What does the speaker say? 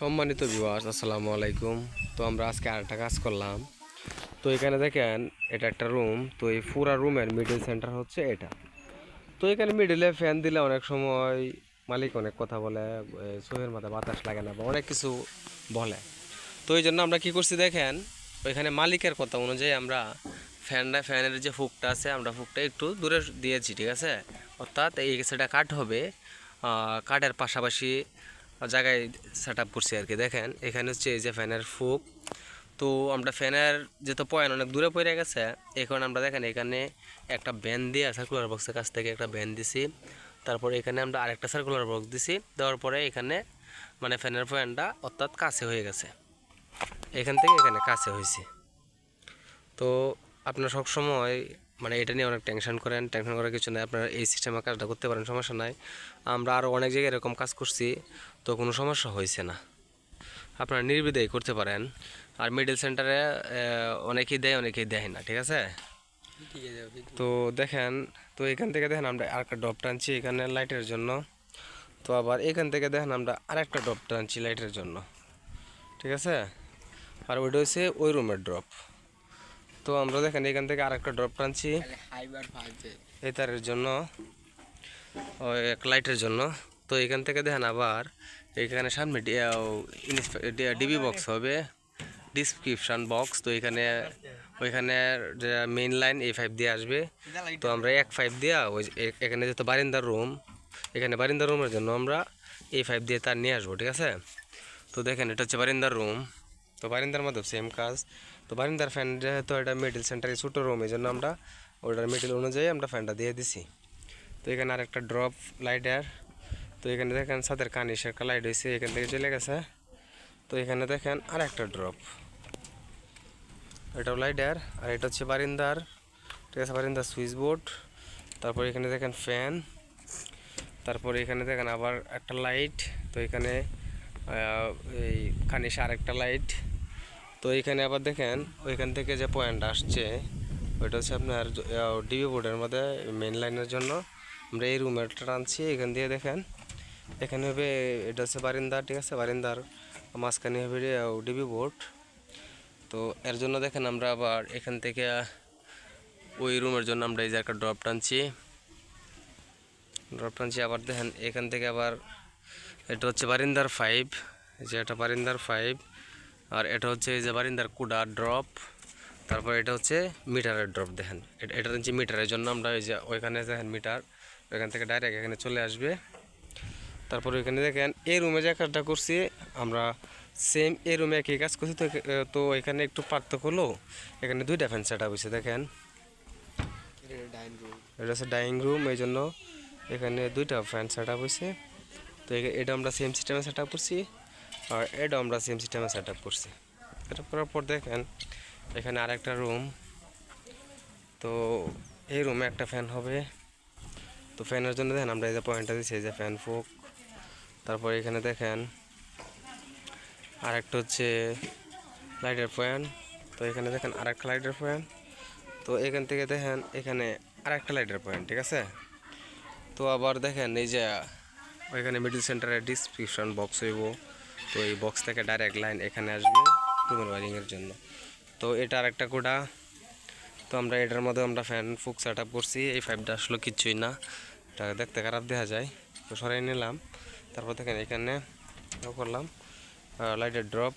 সম্মানিত বিবাস আসসালামু আলাইকুম। তো আমরা আজকে আরেকটা কাজ করলাম। তো এখানে দেখেন, এটা একটা রুম তো এই পুরা রুমের মিডিল সেন্টার হচ্ছে এটা। তো এখানে মিডিলে ফ্যান দিলে অনেক সময় মালিক অনেক কথা বলে সোহের মাথায় বাতাস লাগে না বা অনেক কিছু বলে। তো এই জন্য আমরা কি করছি দেখেন, ওইখানে মালিকের কথা অনুযায়ী আমরা ফ্যানটা ফ্যানের যে ফুকটা আছে, আমরা ফুকটা একটু দূরে দিয়েছি, ঠিক আছে? অর্থাৎ এই সেটা কাঠ হবে কাঠের পাশাপাশি জায়গায় সেট আপ করছি আর কি। দেখেন, এখানে হচ্ছে এই যে ফ্যানের ফুক। তো আমরা ফ্যানের যেহেতু পয়েন্ট অনেক দূরে পড়ে গেছে, এখন আমরা দেখেন এখানে একটা ব্যান দিয়ে সার্কুলার বক্সের কাছ থেকে একটা ব্যান দিছি। তারপরে এখানে আমরা আরেকটা সার্কুলার বক্স দিছি। দেওয়ার পরে এখানে মানে ফ্যানের পয়েন্টটা অর্থাৎ কাছে হয়ে গেছে। এখান থেকে এখানে কাছে হয়েছে। তো আপনারা সবসময় মানে এটা নিয়ে অনেক টেনশন করেন টেনশন করার কিছু নাই। আপনারা এই সিস্টেমে কাজটা করতে পারেন, সমস্যা নাই। আমরা আরও অনেক জায়গায় এরকম কাজ করছি, তো কোনো সমস্যা হয়েছে না। আপনারা নির্বিধায় করতে পারেন। আর মিডল সেন্টারে অনেকেই দেয় অনেকেই দেয় না, ঠিক আছে? তো দেখেন, তো এখান থেকে দেখেন আমরা আরেকটা ডপ টানছি এখানে লাইটের জন্য। তো আবার এখান থেকে দেখেন আমরা আরেকটা ডপ টানছি লাইটের জন্য, ঠিক আছে? আর ওইটা হচ্ছে ওই রুমের ড্রপ তো আমরা দেখেন এখান থেকে আরেকটা ড্রপ টানছি। এই তারের জন্য ওই এক লাইটের জন্য। তো এখান থেকে দেখেন আবার এখানে সামনে ডিবি বক্স হবে। ডিসক্রিপশান বক্স তো এখানে ওইখানে মেইন লাইন এই ফাইভ দিয়ে আসবে। তো আমরা এক ফাইভ দিয়া ওই এখানে যেহেতু বারিন্দার রুম এখানে বারিন্দার রুমের জন্য আমরা এই ফাইভ দিয়ে তার নিয়ে আসব ঠিক আছে? তো দেখেন এটা হচ্ছে বারিন্দার রুম তো বারিন্দার মধ্যে সেম কাজ তো বারিন্দার ফ্যান যেহেতু এটা মিডিল সেন্টারে ছোটো রুম এই জন্য আমরা ওটার মিডিল অনুযায়ী আমরা ফ্যানটা দিয়ে দিছি তো এখানে আরেকটা ড্রপ লাইটার তো এখানে দেখেন সাদের কানিস একটা লাইট হয়েছে এখান থেকে চলে গেছে তো এখানে দেখেন আর একটা ড্রপ এটাও লাইটার আর এটা হচ্ছে বারিন্দার ঠিক আছে বারিন্দার সুইচ বোর্ড তারপর এখানে দেখেন ফ্যান তারপর এখানে দেখেন আবার একটা লাইট তো এখানে এই আর একটা লাইট তো এখানে আবার দেখেন, ওইখান থেকে যে পয়েন্ট আসছে, ওইটা হচ্ছে আপনার ডিবি বোর্ডের মধ্যে মেন লাইনের জন্য। আমরা এই রুমেরটা টানছি, এখান দিয়ে দেখেন, এখানে হবে, এটা হচ্ছে বারিন্দা ঠিক আছে? বারিন্দার মাঝখানে হবে ডিবি বোর্ড তো এর জন্য দেখেন আমরা আবার এখান থেকে ওই রুমের জন্য আমরা এই যে একটা ড্রপ টানছি। ড্রপ টানছি, আবার দেখেন, এখান থেকে আবার, এটা হচ্ছে বারিন্দার ফাইভ যে এটা বারিন্দার ফাইভ আর এটা হচ্ছে এই যে বারিন্দার কুডা ড্রপ, তারপর এটা হচ্ছে মিটারের ড্রপ দেখেন। এটা হচ্ছে মিটারের জন্য আমরা ওই যে ওইখানে দেখেন মিটার, ওইখান থেকে ডাইরেক্ট এখানে চলে আসবে। তারপর ওইখানে দেখেন এই রুমে যে কাজটা করছি, আমরা সেম এই রুমে একই কাজ করছি, তো তো এখানে একটু পার্থক্য হলো, এখানে দুইটা ফ্যান সেট আপ হয়েছে, দেখেন। এটা হচ্ছে ডাইনিং রুম এই জন্য এখানে দুইটা ফ্যান সেট আপ হয়েছে। তো এটা আমরা সেম সিস্টেমে সেট আপ করছি। আর এটা আমরা সেম সিস্টেমে সেট আপ করছি। এটা করার পর দেখেন, এখানে আরেকটা রুম তো এই রুমে একটা ফ্যান হবে। তো ফ্যানের জন্য দেখেন, আমরা এই যে পয়েন্টটা দিচ্ছি এই যে ফ্যান ফোক তারপর এখানে দেখেন, আরেকটা হচ্ছে লাইটের পয়েন্ট তো এখানে দেখেন আরেকটা লাইটের ফ্যান তো এখান থেকে দেখেন, এখানে আরেকটা লাইটের পয়েন্ট ঠিক আছে? তো আবার দেখেন, এই যে ওইখানে মিডিল সেন্টারে ডিসক্রিপশন বক্স হইব। তো এই বক্স থেকে ডাইরেক্ট লাইন এখানে আসবে রুমের ওয়ারিংয়ের জন্য। তো এটা আরেকটা কোডা। তো আমরা এটার মধ্যে আমরা ফ্যান ফুক সেট আপ করছি, এই ফাইভটা আসলে কিচ্ছুই না। এটা দেখতে খারাপ দেখা যায়। তো সরাই নিলাম, তারপর দেখেন এখানে করলাম লাইটের ড্রপ